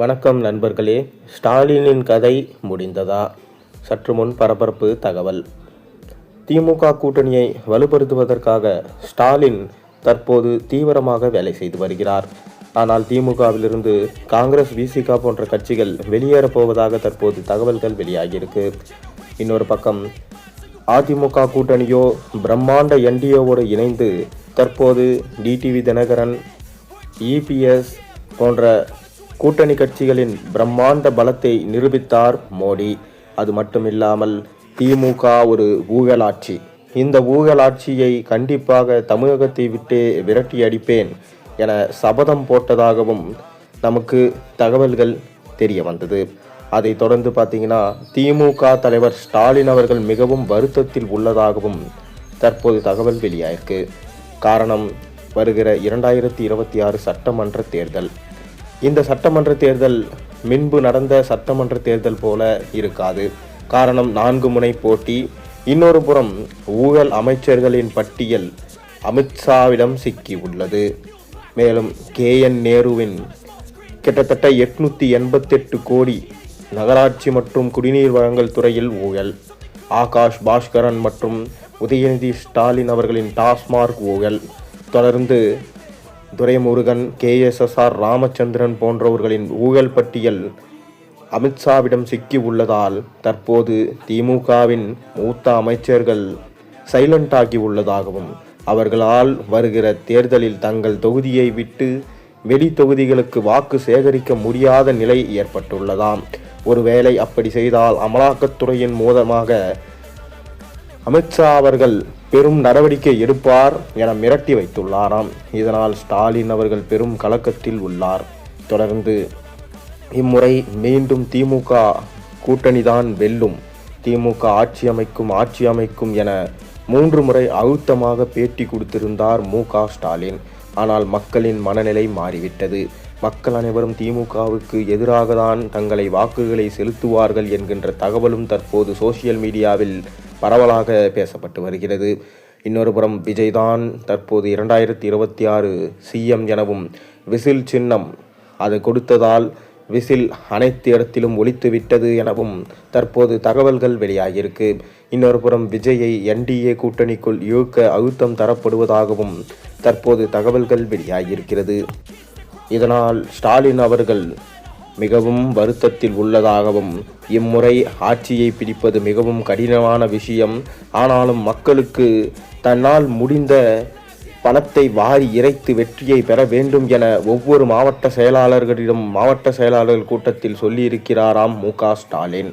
வணக்கம் நண்பர்களே. ஸ்டாலினின் கதை முடிந்ததா? சற்று முன் பரபரப்பு தகவல். திமுக கூட்டணியை வலுப்படுத்துவதற்காக ஸ்டாலின் தற்போது தீவிரமாக வேலை செய்து வருகிறார். ஆனால் திமுகவிலிருந்து காங்கிரஸ் விசிக போன்ற கட்சிகள் வெளியேறப் போவதாக தற்போது தகவல்கள் வெளியாகியிருக்கு. இன்னொரு பக்கம் அதிமுக கூட்டணியோ பிரம்மாண்ட என்டிஏவோடு இணைந்து தற்போது டிடிவி தினகரன் இபிஎஸ் போன்ற கூட்டணி கட்சிகளின் பிரம்மாண்ட பலத்தை நிரூபித்தார் மோடி. அது மட்டுமில்லாமல் திமுக ஒரு ஊழலாட்சி. இந்த ஊழலாட்சியை கண்டிப்பாக தமிழகத்தை விட்டு விரட்டி அடிப்பேன் என சபதம் போட்டதாகவும் நமக்கு தகவல்கள் தெரிய வந்தது. அதைத் தொடர்ந்து பார்த்தீங்கன்னா திமுக தலைவர் ஸ்டாலின் அவர்கள் மிகவும் வருத்தத்தில் உள்ளதாகவும் தற்போது தகவல் வெளியாயிருக்கு. காரணம் வருகிற இரண்டாயிரத்தி இருபத்தி ஆறு சட்டமன்ற தேர்தல். இந்த சட்டமன்ற தேர்தல் முன்பு நடந்த சட்டமன்ற தேர்தல் போல இருக்காது. காரணம் நான்கு முனை போட்டி. இன்னொரு புறம் ஊழல் அமைச்சர்களின் பட்டியல் அமித்ஷாவிடம் சிக்கி உள்ளது மேலும் கே. என். நேருவின் கிட்டத்தட்ட எட்நூற்றி எண்பத்தெட்டு கோடி நகராட்சி மற்றும் குடிநீர் வழங்கல் துறையில் ஊழல். ஆகாஷ் பாஸ்கரன் மற்றும் உதயநிதி ஸ்டாலின் அவர்களின் டாஸ்மார்க் ஊழல். தொடர்ந்து துரைமுருகன் கேஎஸ்எஸ்ஆர் ராமச்சந்திரன் போன்றவர்களின் ஊழல் பட்டியல் அமித்ஷாவிடம் சிக்கி உள்ளதால் தற்போது திமுகவின் மூத்த அமைச்சர்கள் சைலண்ட் ஆகி உள்ளதாகவும் அவர்களால் வருகிற தேர்தலில் தங்கள் தொகுதியை விட்டு வெளி தொகுதிகளுக்கு வாக்கு சேகரிக்க முடியாத நிலை ஏற்பட்டுள்ளதாம். ஒருவேளை அப்படி செய்தால் அமலாக்கத்துறையின் மூலமாக அமித்ஷா அவர்கள் பெரும் நடவடிக்கை எடுப்பார் என மிரட்டி வைத்துள்ளாராம். இதனால் ஸ்டாலின் அவர்கள் பெரும் கலக்கத்தில் உள்ளார். தொடர்ந்து இம்முறை மீண்டும் திமுக கூட்டணிதான் வெல்லும். திமுக ஆட்சி அமைக்கும் ஆட்சி அமைக்கும் என மூன்று முறை அழுத்தமாக பேட்டி கொடுத்திருந்தார் மு ஸ்டாலின். ஆனால் மக்களின் மனநிலை மாறிவிட்டது. மக்கள் அனைவரும் திமுகவுக்கு எதிராக தான் தங்களை வாக்குகளை செலுத்துவார்கள் என்கின்ற தகவலும் தற்போது சோசியல் மீடியாவில் பரவலாக பேசப்பட்டு வருகிறது. இன்னொரு புறம் விஜய்தான் தற்போது இரண்டாயிரத்தி இருபத்தி ஆறு சிஎம் எனவும் விசில் சின்னம் அது கொடுத்ததால் விசில் அனைத்து இடத்திலும் ஒழித்து விட்டது எனவும் தற்போது தகவல்கள் வெளியாகியிருக்கு. இன்னொரு புறம் விஜயை என்டிஏ கூட்டணிக்குள் இழுக்க அழுத்தம் தரப்படுவதாகவும் தற்போது தகவல்கள் வெளியாகியிருக்கிறது. இதனால் ஸ்டாலின் அவர்கள் மிகவும் வருத்தத்தில் உள்ளதாகவும் இம்முறை ஆட்சியை பிடிப்பது மிகவும் கடினமான விஷயம். ஆனாலும் மக்களுக்கு தன்னால் முடிந்த பணத்தை வாரி இறைத்து வெற்றியை பெற வேண்டும் என ஒவ்வொரு மாவட்ட செயலாளர்களிடம் மாவட்ட செயலாளர்கள் கூட்டத்தில் சொல்லியிருக்கிறாராம் மு க ஸ்டாலின்.